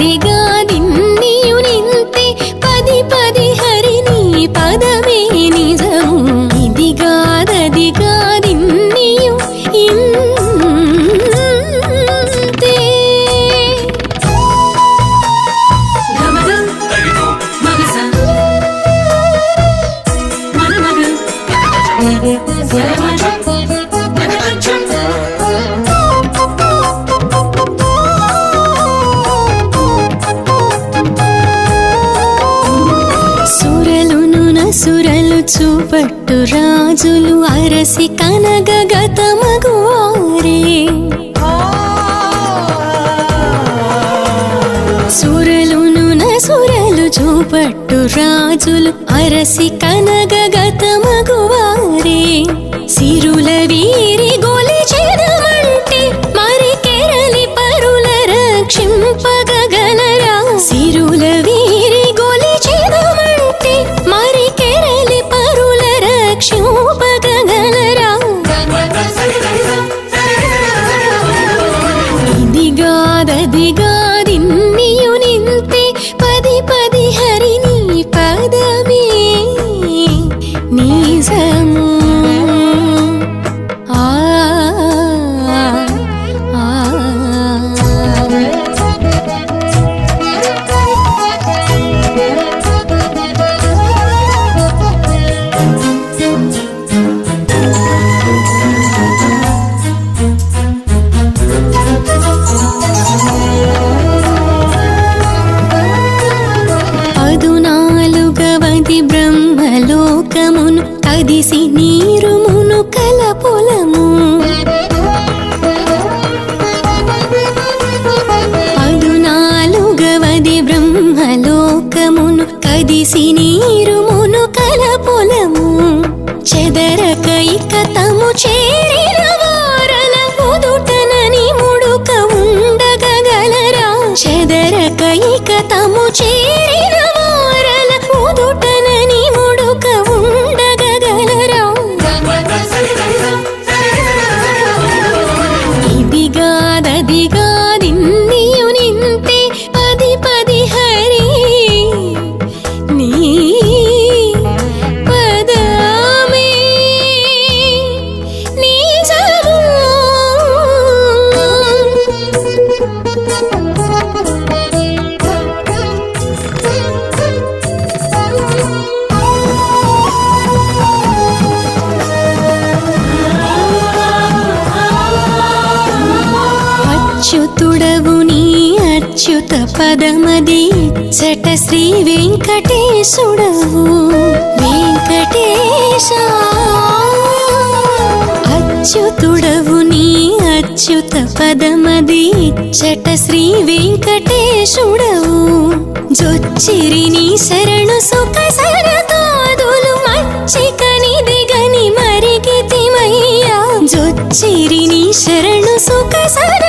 ఇదిగాదిగాదిన్నియు నింతే పది పది హరిని పదమే నిజము. ఇదిగాదదిగాదిన్నియు ఇంతే. గమగ మగస మనమగ చూపట్టు రాజులు అరసి కనగ గతమగువారే. సురలును నసురలు చూపట్టు రాజులు అరసి కనగ గతమగువారే. సిరుల Tapi సముద్రమును కదిసి నీరుమును కలపొలము పదునాలుగవది బ్రహ్మలోకమును కదిసి నీరుమును కలపొలము చెదరకైక తము చే big అమృత పదమది చట శ్రీ వెంకటేశుడవు. వెంకటేశ అచ్యుతుడవు నీ అచ్యుత పదమది చట శ్రీ వెంకటేశుడవు. జొచ్చిరి నీ శరణు సుఖ సరదోదులు మచ్చికని దిగని మరిగితిమయ్యా. జొచ్చిరి నీ శరణు సుఖ సర